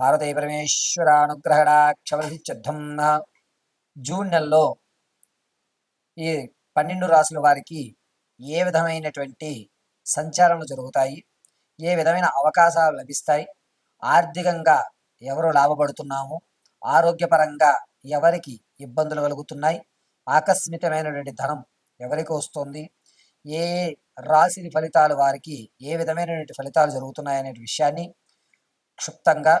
Bharati పరమేశ్వరానుగ్రహణాక్షవసిద్ధం June నెలలో ఈ పన్నెండు రాసుల వారికి ఏ విధమైనటువంటి సంచారాలు జరుగుతాయి? ఏ విధమైన అవకాశాలు లభిస్తాయి? ఆర్థికంగా ఎవరు లాభపడుతున్నాము? ఆరోగ్యపరంగా ఎవరికి ఇబ్బందులు కలుగుతున్నాయి? ఆకస్మికమైనటువంటి ధనం ఎవరికి వస్తుంది? ఏ రాశి ఫలితాలు వారికి ఏ విధమైనటువంటి ఫలితాలు జరుగుతున్నాయి అనే విషయాన్ని క్షుప్తంగా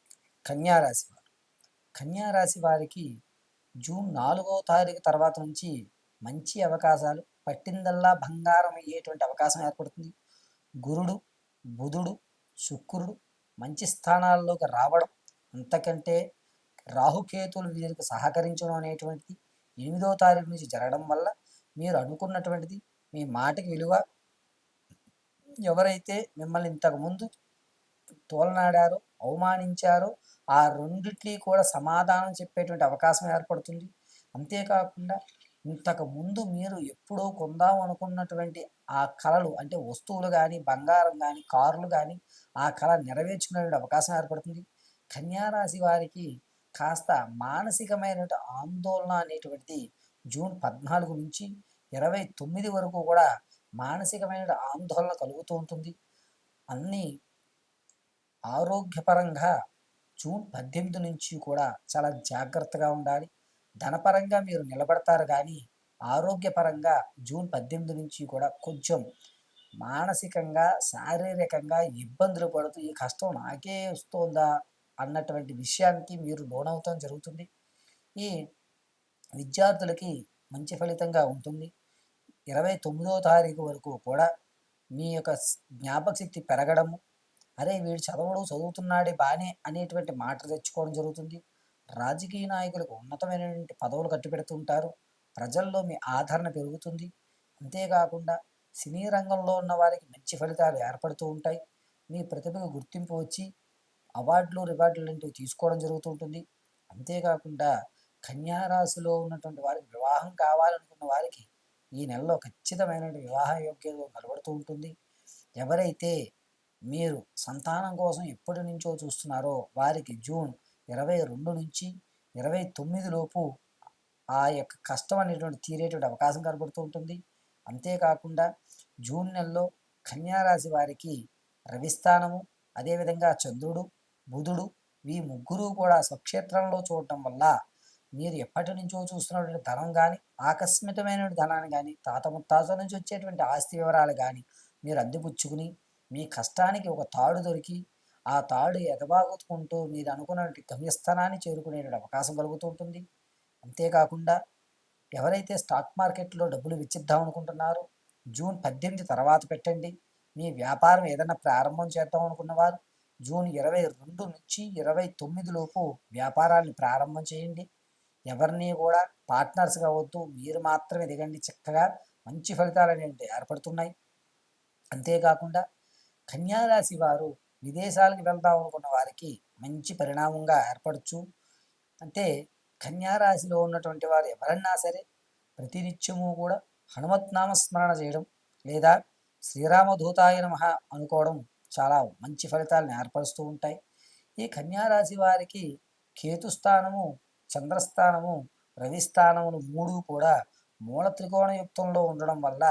కన్యారాశి వారు కన్యారాశి వారికి జూన్ నాలుగో తారీఖు తర్వాత నుంచి మంచి అవకాశాలు పట్టిందల్లా బంగారం అయ్యేటువంటి అవకాశం ఏర్పడుతుంది. గురుడు బుధుడు శుక్రుడు మంచి స్థానాల్లోకి రావడం అంతకంటే రాహుకేతులు వీరికి సహకరించడం అనేటువంటిది ఎనిమిదో తారీఖు నుంచి జరగడం వల్ల మీరు అనుకున్నటువంటిది మీ మాటకి విలువ ఎవరైతే మిమ్మల్ని ఇంతకుముందు తోలనాడారో అవమానించారో. ఆ రెండిట్లీ కూడా సమాధానం చెప్పేటువంటి అవకాశం ఏర్పడుతుంది. అంతేకాకుండా ఇంతకు ముందు మీరు ఎప్పుడో కొందాం అనుకున్నటువంటి ఆ కళలు అంటే వస్తువులు కానీ బంగారం కానీ కార్లు కానీ ఆ కళ నెరవేర్చుకునే అవకాశం ఏర్పడుతుంది. కన్యారాశి వారికి కాస్త మానసికమైన ఆందోళన అనేటువంటిది జూన్ పద్నాలుగు నుంచి ఇరవై తొమ్మిది వరకు కూడా మానసికమైన ఆందోళన కలుగుతూ ఉంటుంది. అన్నీ ఆరోగ్యపరంగా జూన్ పద్దెనిమిది నుంచి కూడా చాలా జాగ్రత్తగా ఉండాలి. ధనపరంగా మీరు నిలబడతారు కానీ ఆరోగ్యపరంగా జూన్ పద్దెనిమిది నుంచి కూడా కొంచెం మానసికంగా శారీరకంగా ఇబ్బందులు పడుతూ ఈ కష్టం నాకే వస్తుందా? అన్నటువంటి విషయానికి మీరు లోనవుతాం జరుగుతుంది. ఈ విద్యార్థులకి మంచి ఫలితంగా ఉంటుంది. ఇరవై తొమ్మిదో తారీఖు వరకు కూడా మీ యొక్క జ్ఞాపక శక్తి పెరగడము అరే వీడు చదవడు చదువుతున్నాడే బానే అనేటువంటి మాట తెచ్చుకోవడం జరుగుతుంది. రాజకీయ నాయకులకు ఉన్నతమైనటువంటి పదవులు కట్టిపెడుతుంటారు. ప్రజల్లో మీ ఆదరణ పెరుగుతుంది. అంతేకాకుండా సినీ రంగంలో ఉన్న వారికి మంచి ఫలితాలు ఏర్పడుతూ ఉంటాయి. మీ ప్రతిభకు గుర్తింపు వచ్చి అవార్డులు రివార్డులు లాంటివి తీసుకోవడం జరుగుతూ ఉంటుంది అంతేకాకుండా కన్యారాశిలో ఉన్నటువంటి వారికి వివాహం కావాలనుకున్న వారికి ఈ నెలలో ఖచ్చితమైన వివాహ యోగ్యత కనబడుతూ ఉంటుంది. ఎవరైతే మీరు సంతానం కోసం ఎప్పటి నుంచో చూస్తున్నారో వారికి జూన్ ఇరవై రెండు నుంచి ఇరవై తొమ్మిది లోపు ఆ యొక్క కష్టం అనేటువంటి తీరేటువంటి అవకాశం కనబడుతూ ఉంటుంది. అంతేకాకుండా జూన్ నెలలో కన్యారాశి వారికి రవిస్థానము అదేవిధంగా చంద్రుడు బుధుడు ఈ ముగ్గురు కూడా స్వక్షేత్రంలో చూడటం వల్ల మీరు ఎప్పటి నుంచో చూస్తున్నటువంటి ధనం కానీ ఆకస్మికమైన ధనాన్ని కానీ తాత ముత్తాతల నుంచి వచ్చేటువంటి ఆస్తి వివరాలు కానీ మీరు అందిపుచ్చుకుని మీ కష్టానికి ఒక తాడు దొరికి ఆ తాడు ఎదబాగుతుకుంటూ మీరు అనుకున్న గమ్యస్థానాన్ని చేరుకునే అవకాశం కలుగుతూ ఉంటుంది. అంతేకాకుండా ఎవరైతే స్టాక్ మార్కెట్లో డబ్బులు విచ్చిద్దాం అనుకుంటున్నారో జూన్ పద్దెనిమిది తర్వాత పెట్టండి. మీ వ్యాపారం ఏదైనా ప్రారంభం చేద్దాం అనుకున్నవారు జూన్ ఇరవై రెండు నుంచి ఇరవై తొమ్మిది లోపు వ్యాపారాన్ని ప్రారంభం చేయండి. ఎవరిని కూడా పార్ట్నర్స్గా వద్దు మీరు మాత్రమే దిగండి. చక్కగా మంచి ఫలితాలు అనేవి ఏర్పడుతున్నాయి. అంతేకాకుండా కన్యారాశి వారు విదేశాలకు వెళ్దాం అనుకున్న వారికి మంచి పరిణామంగా ఏర్పడచ్చు. అంటే కన్యారాశిలో ఉన్నటువంటి వారు ఎవరన్నా సరే ప్రతినిత్యము కూడా హనుమత్నామ నామస్మరణ చేయడం లేదా శ్రీరామధూతాయ నమ అనుకోవడం చాలా మంచి ఫలితాలను ఏర్పరుస్తూ ఉంటాయి. ఈ కన్యారాశి వారికి కేతుస్థానము చంద్రస్థానము రవిస్థానములు మూడు కూడా మూల త్రికోణ యుక్తంలో ఉండడం వల్ల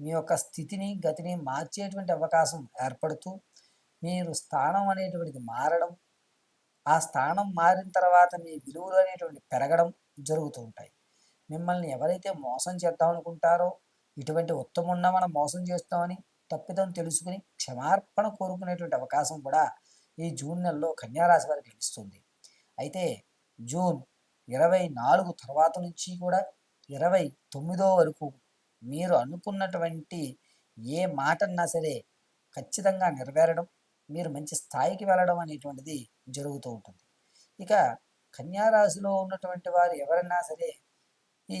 మీ యొక్క స్థితిని గతిని మార్చేటువంటి అవకాశం ఏర్పడుతూ మీరు స్థానం అనేటువంటిది మారడం ఆ స్థానం మారిన తర్వాత మీ విలువలు అనేటువంటి పెరగడం జరుగుతూ ఉంటాయి. మిమ్మల్ని ఎవరైతే మోసం చేద్దాం అనుకుంటారో ఇటువంటి ఉత్తమున్న మనం మోసం చేస్తామని తప్పిదం తెలుసుకుని క్షమార్పణ కోరుకునేటువంటి అవకాశం కూడా ఈ జూన్ నెలలో కన్యారాశి వారికి లభిస్తుంది. అయితే జూన్ ఇరవై నాలుగు తర్వాత నుంచి కూడా ఇరవై తొమ్మిదో వరకు మీరు అనుకున్నటువంటి ఏ మాటన్నా సరే ఖచ్చితంగా నెరవేరడం మీరు మంచి స్థాయికి వెళ్ళడం అనేటువంటిది జరుగుతూ ఉంటుంది. ఇక కన్యారాశిలో ఉన్నటువంటి వారు ఎవరన్నా సరే ఈ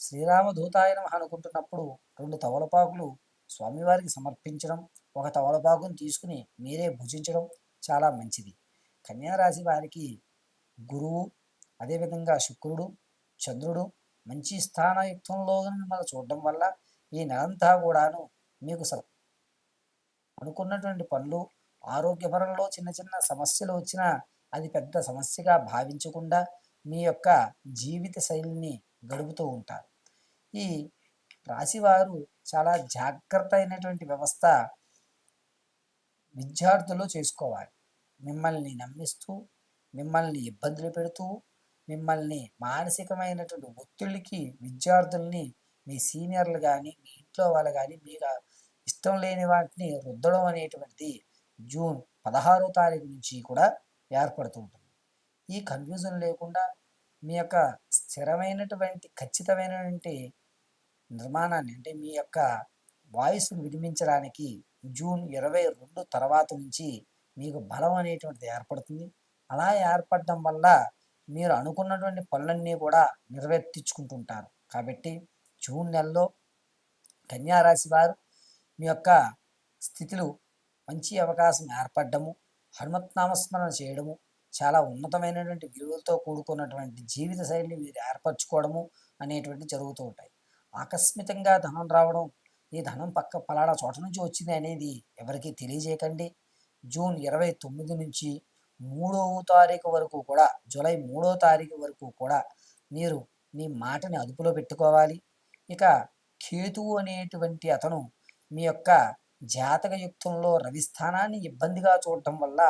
శ్రీరామదూతాయ నమః అనుకుంటున్నప్పుడు రెండు తవలపాకులు స్వామివారికి సమర్పించడం ఒక తవలపాకుని తీసుకుని మీరే భుజించడం చాలా మంచిది. కన్యారాశి వారికి గురువు అదేవిధంగా శుక్రుడు చంద్రుడు మంచి స్థానయుక్తంలో మిమ్మల్ని చూడడం వల్ల ఈ నెలంతా కూడాను మీకు స అనుకున్నటువంటి పనులు ఆరోగ్యపరంలో చిన్న చిన్న సమస్యలు వచ్చినా అది పెద్ద సమస్యగా భావించకుండా మీ యొక్క జీవిత శైలిని గడుపుతూ ఉంటారు. ఈ రాశివారు చాలా జాగ్రత్త అయినటువంటి వ్యవస్థ విద్యార్థులు చేసుకోవాలి. మిమ్మల్ని నమ్మిస్తూ మిమ్మల్ని ఇబ్బందులు పెడుతూ మిమ్మల్ని మానసికమైనటువంటి ఒత్తిడికి విద్యార్థుల్ని మీ సీనియర్లు కానీ మీ ఇంట్లో వాళ్ళు కానీ మీకు ఇష్టం లేని వాటిని రుద్దడం అనేటువంటిది జూన్ పదహారో తారీఖు నుంచి కూడా ఏర్పడుతూ ఉంటుంది. ఈ కన్ఫ్యూజన్ లేకుండా మీ యొక్క స్థిరమైనటువంటి ఖచ్చితమైనటువంటి నిర్మాణాన్ని అంటే మీ యొక్క వాయిస్ను వినిపించడానికి జూన్ ఇరవై రెండు తర్వాత నుంచి మీకు బలం అనేటువంటిది ఏర్పడుతుంది. అలా ఏర్పడడం వల్ల మీరు అనుకున్నటువంటి పనులన్నీ కూడా నెరవేర్తించుకుంటుంటారు. కాబట్టి జూన్ నెలలో కన్యారాశి వారు మీ యొక్క స్థితులు మంచి అవకాశం ఏర్పడము హనుమత్నామస్మరణ చేయడము చాలా ఉన్నతమైనటువంటి విలువలతో కూడుకున్నటువంటి జీవిత శైలిని మీరు ఏర్పరచుకోవడము అనేటువంటి జరుగుతూ ఉంటాయి. ఆకస్మికంగా ధనం రావడం ఈ ధనం పక్క పలానా చోట నుంచి వచ్చింది అనేది ఎవరికీ తెలియజేయకండి. జూన్ ఇరవై తొమ్మిది నుంచి మూడవ తారీఖు వరకు కూడా జూలై మూడో తారీఖు వరకు కూడా మీరు మీ మాటని అదుపులో పెట్టుకోవాలి. ఇక కేతువు అనేటువంటి అతను మీ యొక్క జాతక యుక్తంలో రవి స్థానాన్ని ఇబ్బందిగా చూడటం వల్ల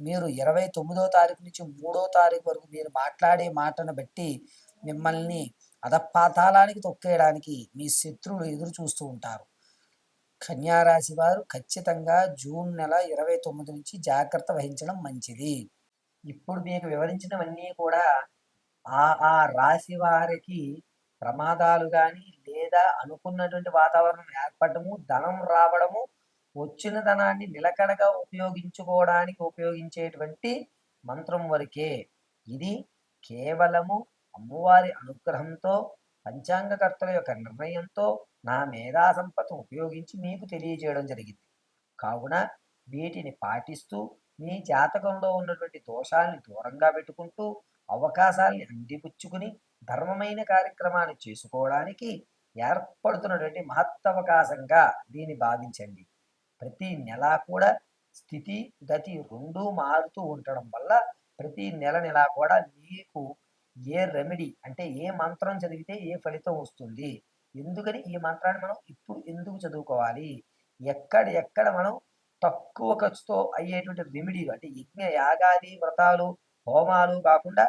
మీరు ఇరవై తొమ్మిదో తారీఖు నుంచి మూడో తారీఖు వరకు మీరు మాట్లాడే మాటను బట్టి మిమ్మల్ని అధపాతాళానికి తొక్కేయడానికి మీ శత్రువులు ఎదురు చూస్తూ ఉంటారు. కన్యారాశి వారు ఖచ్చితంగా జూన్ నెల ఇరవై తొమ్మిది నుంచి జాగ్రత్త వహించడం మంచిది. ఇప్పుడు మీకు వివరించినవన్నీ కూడా ఆ ఆ రాశి వారికి ప్రమాదాలు కానీ లేదా అనుకున్నటువంటి వాతావరణం ఏర్పడము ధనం రావడము వచ్చిన ధనాన్ని నిలకడగా ఉపయోగించుకోవడానికి ఉపయోగించేటువంటి మంత్రం వరకే. ఇది కేవలము అమ్మవారి అనుగ్రహంతో పంచాంగకర్తల యొక్క నిర్ణయంతో నా మేధా సంపత్తి ఉపయోగించి మీకు తెలియజేయడం జరిగింది. కావున వీటిని పాటిస్తూ మీ జాతకంలో ఉన్నటువంటి దోషాల్ని దూరంగా పెట్టుకుంటూ అవకాశాల్ని అందిపుచ్చుకుని ధర్మమైన కార్యక్రమాన్ని చేసుకోవడానికి ఏర్పడుతున్నటువంటి మహత్తవకాశంగా దీన్ని భావించండి. ప్రతి నెల కూడా స్థితి గతి రెండూ మారుతూ ఉండడం వల్ల ప్రతి నెల నెల కూడా మీకు ఏ రెమెడీ అంటే ఏ మంత్రం చదివితే ఏ ఫలితం వస్తుంది? ఎందుకని ఈ మంత్రాన్ని మనం ఇప్పుడు ఎందుకు చదువుకోవాలి? ఎక్కడ ఎక్కడ మనం తక్కువ ఖర్చుతో అయ్యేటువంటి రెమెడీలు అంటే యజ్ఞ యాగాది వ్రతాలు హోమాలు కాకుండా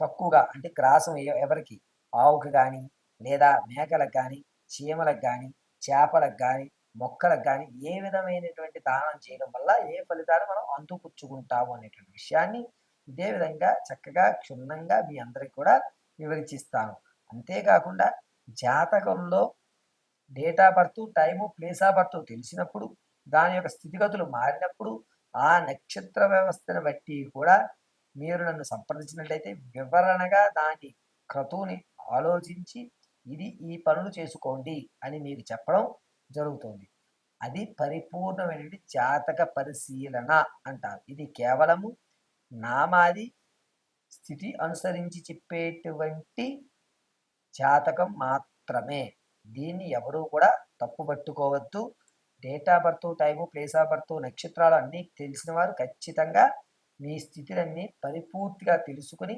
తక్కువగా అంటే గ్రాసం ఎవరికి? ఆవుకి కానీ లేదా మేకలకు కానీ చీమలకు కానీ చేపలకు కానీ మొక్కలకు కానీ ఏ విధమైనటువంటి దానం చేయడం వల్ల ఏ ఫలితాలు మనం అంతుపుచ్చుకుంటాము అనేటువంటి విషయాన్ని ఇదే విధంగా చక్కగా క్షుణ్ణంగా మీ అందరికి కూడా వివరించిస్తాను. అంతేకాకుండా జాతకంలో date of birth time place of birth తెలిసినప్పుడు దాని యొక్క స్థితిగతులు మారినప్పుడు ఆ నక్షత్ర వ్యవస్థను బట్టి కూడా మీరు నన్ను సంప్రదించినట్లయితే వివరణగా దాని క్రతువుని ఆలోచించి ఇది ఈ పనులు చేసుకోండి అని మీకు చెప్పడం జరుగుతుంది. అది పరిపూర్ణమైనటువంటి జాతక పరిశీలన అంటారు. ఇది కేవలము నామాది స్థితి అనుసరించి చెప్పేటువంటి జాతకం మాత్రమే. దీన్ని ఎవరూ కూడా తప్పు పట్టుకోవద్దు. Date of birth time place of birth నక్షత్రాలు అన్నీ తెలిసిన వారు ఖచ్చితంగా మీ స్థితులన్నీ పరిపూర్తిగా తెలుసుకుని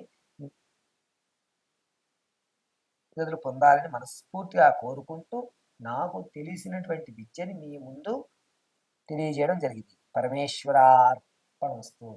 గదులు పొందాలని మనస్ఫూర్తిగా కోరుకుంటూ నాకు తెలిసినటువంటి విద్యని మీ ముందు తెలియజేయడం జరిగింది. పరమేశ్వరార్పణ వస్తువు.